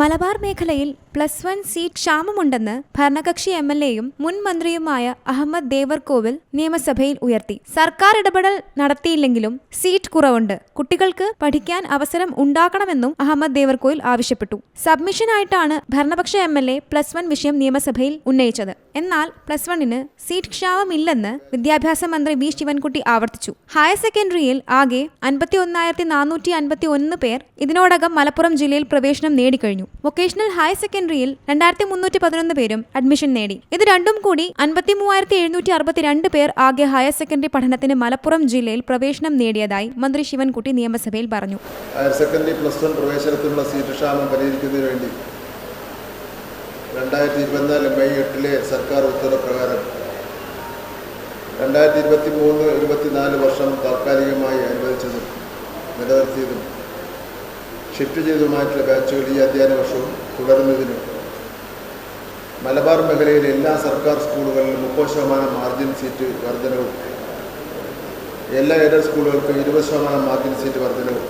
മലബാർ മേഖലയിൽ plus one seat ക്ഷാമമുണ്ടെന്ന് ഭരണകക്ഷി M L എയും മുൻ മന്ത്രിയുമായ അഹമ്മദ് ദേവർകോവിൽ നിയമസഭയിൽ ഉയർത്തി. സർക്കാർ ഇടപെടൽ നടത്തിയില്ലെങ്കിലും സീറ്റ് കുറവുണ്ട്. കുട്ടികൾക്ക് പഠിക്കാൻ അവസരം ഉണ്ടാക്കണമെന്നും അഹമ്മദ് ദേവർകോവിൽ ആവശ്യപ്പെട്ടു. സബ്മിഷനായിട്ടാണ് ഭരണപക്ഷ M L A plus one വിഷയം നിയമസഭയിൽ ഉന്നയിച്ചത്. എന്നാൽ പ്ലസ് വണ്ണിന് സീറ്റ് ക്ഷാമമില്ലെന്ന് വിദ്യാഭ്യാസ മന്ത്രി വി ശിവൻകുട്ടി ആവർത്തിച്ചു. ഹയർ സെക്കൻഡറിയിൽ ആകെ അൻപത്തി ഒന്നായിരത്തി നാനൂറ്റി അൻപത്തി ഒന്ന് പേർ ഇതിനോടകം മലപ്പുറം ജില്ലയിൽ പ്രവേശനം നേടിക്കഴിഞ്ഞു. വൊക്കേഷണൽ ഹയർ സെക്കൻഡറിയിൽ രണ്ടായിരത്തി മുന്നൂറ്റി പതിനൊന്ന് പേരും അഡ്മിഷൻ നേടി. ഇത് രണ്ടും കൂടി അൻപത്തി മൂവായിരത്തി എഴുന്നൂറ്റി അറുപത്തിരണ്ട് പേർ ആകെ ഹയർ സെക്കൻഡറി പഠനത്തിന് മലപ്പുറം ജില്ലയിൽ പ്രവേശനം നേടിയതായി മന്ത്രി ശിവൻകുട്ടി നിയമസഭയിൽ പറഞ്ഞു. ഹയർ സെക്കൻഡറി പ്ലസ് വൺ പ്രവേശനത്തിനുള്ള സീറ്റ് ക്ഷാമം പരിഹരിക്കുന്നതിന് വേണ്ടി രണ്ടായിരത്തി ഇരുപത്തിനാല് മെയ് എട്ടിലെ സർക്കാർ ഉത്തരവ് പ്രകാരം രണ്ടായിരത്തി ഇരുപത്തി മൂന്ന് ഇരുപത്തിനാല് വർഷം താൽക്കാലികമായി അനുവദിച്ചതും നിലനിർത്തിയതും ഷിഫ്റ്റ് ചെയ്തതുമായിട്ടുള്ള ബാച്ചുകൾ ഈ അധ്യയന വർഷവും തുടരുന്നതിനും മലബാർ മേഖലയിലെ എല്ലാ സർക്കാർ സ്കൂളുകളിലും മുപ്പത് ശതമാനം മാർജിൻ സീറ്റ് വർധനവും എല്ലാ എയ്ഡഡ് സ്കൂളുകൾക്കും ഇരുപത് ശതമാനം മാർജിൻ സീറ്റ് വർധനവും.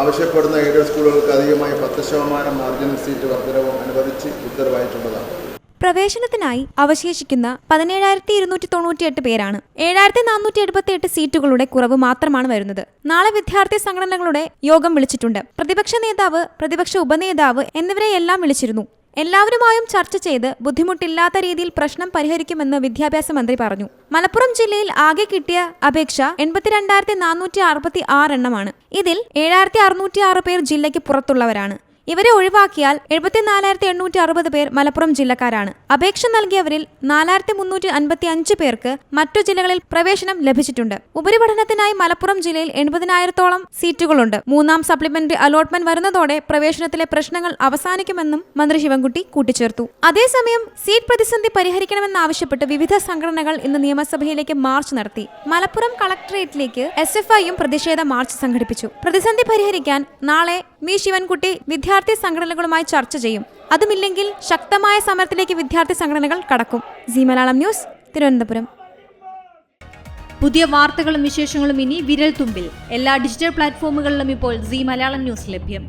ആവശ്യപ്പെടുന്ന എയ്ഡഡ് സ്കൂളുകൾക്ക് അധികമായി പത്ത് ശതമാനം മാർജിൻ സീറ്റ് വർധനവും അനുവദിച്ച് ഉത്തരവായിട്ടുള്ളതാണ്. പ്രവേശനത്തിനായി അവശേഷിക്കുന്ന പതിനേഴായിരത്തി ഇരുന്നൂറ്റി തൊണ്ണൂറ്റിയെട്ട് പേരാണ്. ഏഴായിരത്തി നാനൂറ്റി എഴുപത്തി എട്ട് സീറ്റുകളുടെ കുറവ് മാത്രമാണ് വരുന്നത്. നാളെ വിദ്യാർത്ഥി സംഘടനകളുടെ യോഗം വിളിച്ചിട്ടുണ്ട്. പ്രതിപക്ഷ നേതാവ് പ്രതിപക്ഷ ഉപനേതാവ് എന്നിവരെ എല്ലാം വിളിച്ചിരുന്നു. എല്ലാവരുമായും ചർച്ച ചെയ്ത് ബുദ്ധിമുട്ടില്ലാത്ത രീതിയിൽ പ്രശ്നം പരിഹരിക്കുമെന്ന് വിദ്യാഭ്യാസ മന്ത്രി പറഞ്ഞു. മലപ്പുറം ജില്ലയിൽ ആകെ കിട്ടിയ അപേക്ഷ എൺപത്തിരണ്ടായിരത്തി നാനൂറ്റി അറുപത്തി ആറ് എണ്ണമാണ്. ഇതിൽ ഏഴായിരത്തി അറുന്നൂറ്റി ആറ് പേർ ജില്ലയ്ക്ക് പുറത്തുള്ളവരാണ്. ഇവരെ ഒഴിവാക്കിയാൽ എഴുപത്തിനാലായിരത്തി എണ്ണൂറ്റി അറുപത് പേർ മലപ്പുറം ജില്ലക്കാരാണ്. അപേക്ഷ നൽകിയവരിൽ നാലായിരത്തി മുന്നൂറ്റി അൻപത്തി അഞ്ച് പേർക്ക് മറ്റു ജില്ലകളിൽ പ്രവേശനം ലഭിച്ചിട്ടുണ്ട്. ഉപരിപഠനത്തിനായി മലപ്പുറം ജില്ലയിൽ എൺപതിനായിരത്തോളം സീറ്റുകളുണ്ട്. മൂന്നാം സപ്ലിമെന്ററി അലോട്ട്മെന്റ് വരുന്നതോടെ പ്രവേശനത്തിലെ പ്രശ്നങ്ങൾ അവസാനിക്കുമെന്നും മന്ത്രി ശിവൻകുട്ടി കൂട്ടിച്ചേർത്തു. അതേസമയം സീറ്റ് പ്രതിസന്ധി പരിഹരിക്കണമെന്നാവശ്യപ്പെട്ട് വിവിധ സംഘടനകൾ ഇന്ന് നിയമസഭയിലേക്ക് മാർച്ച് നടത്തി. മലപ്പുറം കളക്ടറേറ്റിലേക്ക് എസ് എഫ് ഐയും പ്രതിഷേധ മാർച്ച് സംഘടിപ്പിച്ചു. പ്രതിസന്ധി പരിഹരിക്കാൻ നാളെ വി ശിവൻകുട്ടി വിദ്യാർത്ഥി സംഘടനകളുമായി ചർച്ച ചെയ്യും. അതുമില്ലെങ്കിൽ ശക്തമായ സമരത്തിലേക്ക് വിദ്യാർത്ഥി സംഘടനകൾ കടക്കും. C Malayalam news Thiruvananthapuram. പുതിയ വാർത്തകളും വിശേഷങ്ങളും ഇനി വിരൽ തുമ്പിൽ എല്ലാ ഡിജിറ്റൽ പ്ലാറ്റ്ഫോമുകളിലും ഇപ്പോൾ സി മലയാളം ന്യൂസ് ലഭ്യം.